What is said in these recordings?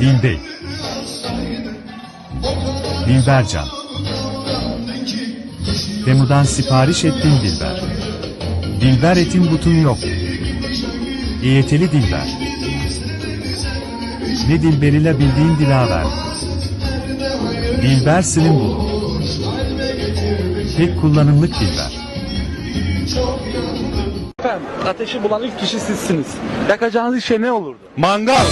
Dilbey. Dilbercan. Temu'dan sipariş ettim Dilber. Dilber etin butunu yok. EYT'li Dilber. Ne Dilber'ile bildiğin Dilaver. Dilber Slim bulun. Tek kullanımlık Dilber. Hocam ateşi bulan ilk kişi sizsiniz. Yakacağınız şey ne olurdu? Mangal.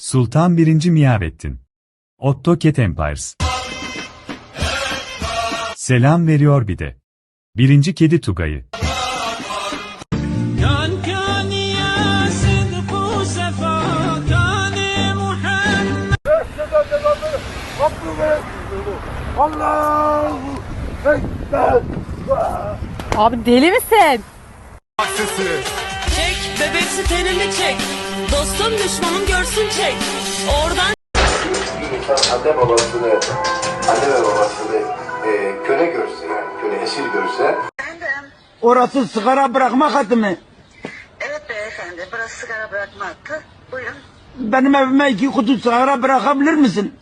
Sultan 1. Miyabettin. Otto Ket Empires. Selam veriyor bir de. Birinci kedi Tugay'ı. Allah! Abi deli misin? Çek, bebeksi tenini çek. Dostum düşmanım görsün çek. Oradan anne babasını, anne ve babasını e, köle görse yani, köle esir görse Orası sigara bırakma katı mı? Evet beyefendi, burası sigara bırakma hattı. Buyurun. Benim evime iki kutu sigara bırakabilir misin?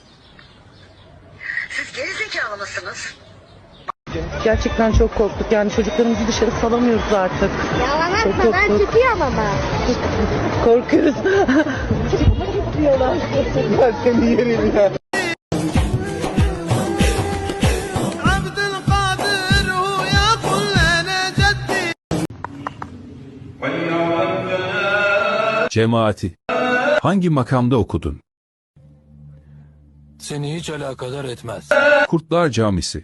Siz geri zekalı mısınız? Gerçekten çok korktuk. Yani çocuklarımızı dışarı salamıyoruz artık. Yalan çok atma ben korktuk. tutuyor. Korkuyoruz. Ben seni yerim ya. Cemaati. Hangi makamda okudun? Seni hiç alakadar etmez. Kurtlar Camisi.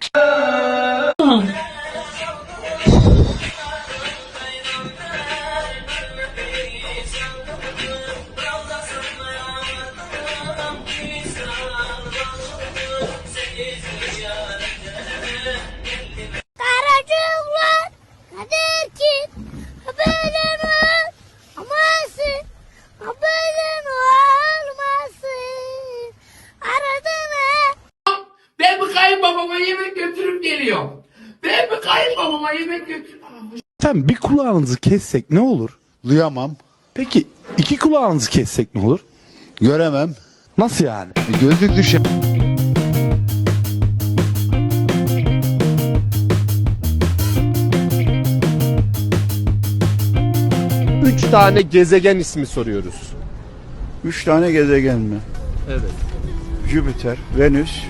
Efendim bir kulağınızı kessek ne olur? Duyamam. Peki iki kulağınızı kessek ne olur? Göremem. Nasıl yani? Gözlük düşer. Üç tane gezegen ismi soruyoruz. Üç tane gezegen mi? Evet. Jüpiter, Venüs,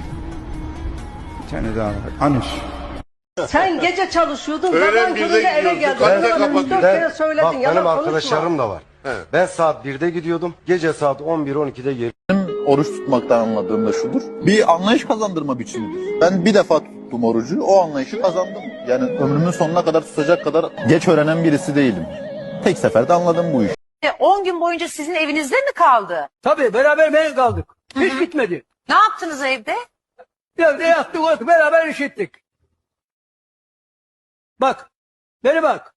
bir tane daha var. Anüs. Sen gece çalışıyordun. Öğlen birde gidiyoruz, dükkanı da kapatıyoruz. kere söyledin. Bak yalan benim konuşma. arkadaşlarım da var. Ben saat 1'de gidiyordum, gece saat 11-12'de geri. Oruç tutmaktan anladığım da şudur. Bir anlayış kazandırma biçimidir. Ben bir defa tuttum orucu, o anlayışı kazandım. Yani ömrümün sonuna kadar tutacak kadar geç öğrenen birisi değilim. Tek seferde anladım bu işi. 10 gün boyunca sizin evinizde mi kaldı? Tabii beraber ben kaldık. Hiç bitmedi. Ne yaptınız evde? Evde yattık oturup beraber iş ettik. Bak. Beni bak.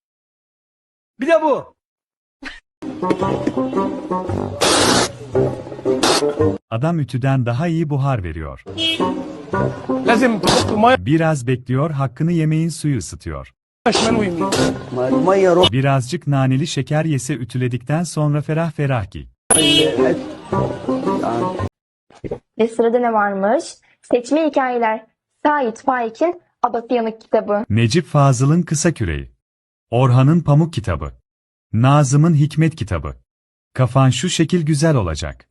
Bir de bu. Adam ütüden daha iyi buhar veriyor. Lazım Biraz bekliyor hakkını yemeğin suyu ısıtıyor. Birazcık naneli şeker yese ütüledikten sonra ferah ferah giy. Ve sırada ne varmış? Seçme hikayeler. Sait Faik'in Abası Yanık kitabı. Necip Fazıl'ın Kısa Küreği. Orhan'ın Pamuk Kitabı. Nazım'ın Hikmet Kitabı. Kafan şu şekil güzel olacak.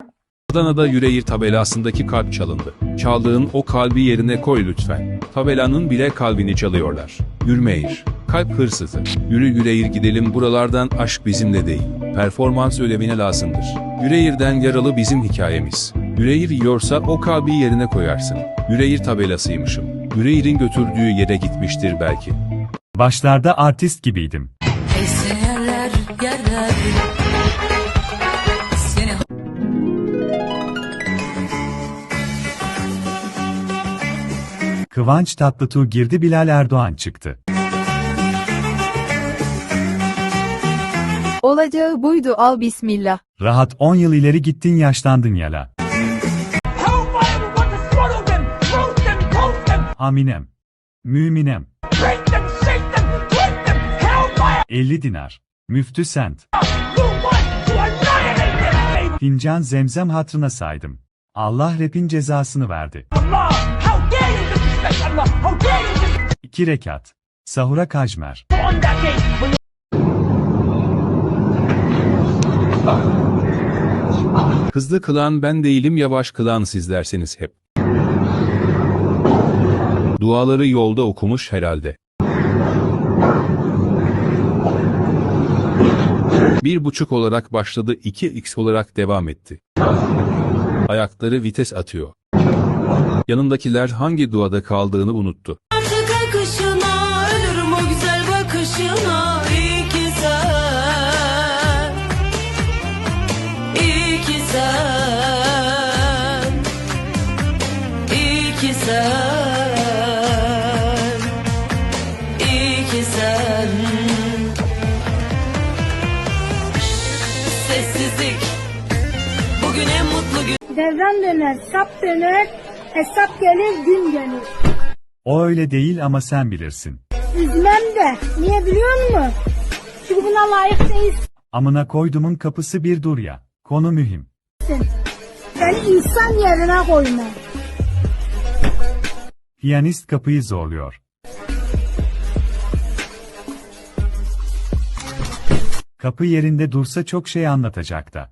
Adana'da Yüreğir tabelasındaki kalp çalındı. Çaldığın o kalbi yerine koy lütfen. Tabelanın bile kalbini çalıyorlar. Yürmeyir. Kalp hırsızı. Yürü Yüreğir gidelim buralardan aşk bizimle değil. Performans ödevine lazımdır. Yüreğir'den yaralı bizim hikayemiz. Yüreğir yiyorsa o kalbi yerine koyarsın. Yüreğir tabelasıymışım. Yüreğir'in götürdüğü yere gitmiştir belki. Başlarda artist gibiydim. eserler yerler. Seni Kıvanç Tatlıtuğ girdi Bilal Erdoğan çıktı. Olacağı buydu al bismillah. Rahat 10 yıl ileri gittin yaşlandın yala. Haminem. Müminem. 50 dinar. Müftü Sent. Fincan zemzem hatrına saydım. Allah rapin cezasını verdi. İki rekat. Sahura kajmer. Hızlı kılan ben değilim yavaş kılan sizlerseniz hep. Duaları yolda okumuş herhalde. Bir buçuk olarak başladı 2x olarak devam etti. Ayakları vites atıyor. Yanındakiler hangi duada kaldığını unuttu. Artık akışına ölürüm Devran döner, sap döner, hesap gelir, gün gelir. O öyle değil ama sen bilirsin. Üzmem de, niye biliyor musun? Çünkü buna layık değilsin. Amına koydumun kapısı bir dur ya. Konu mühim. Beni insan yerine koyma. Piyanist kapıyı zorluyor. Kapı yerinde dursa çok şey anlatacak da.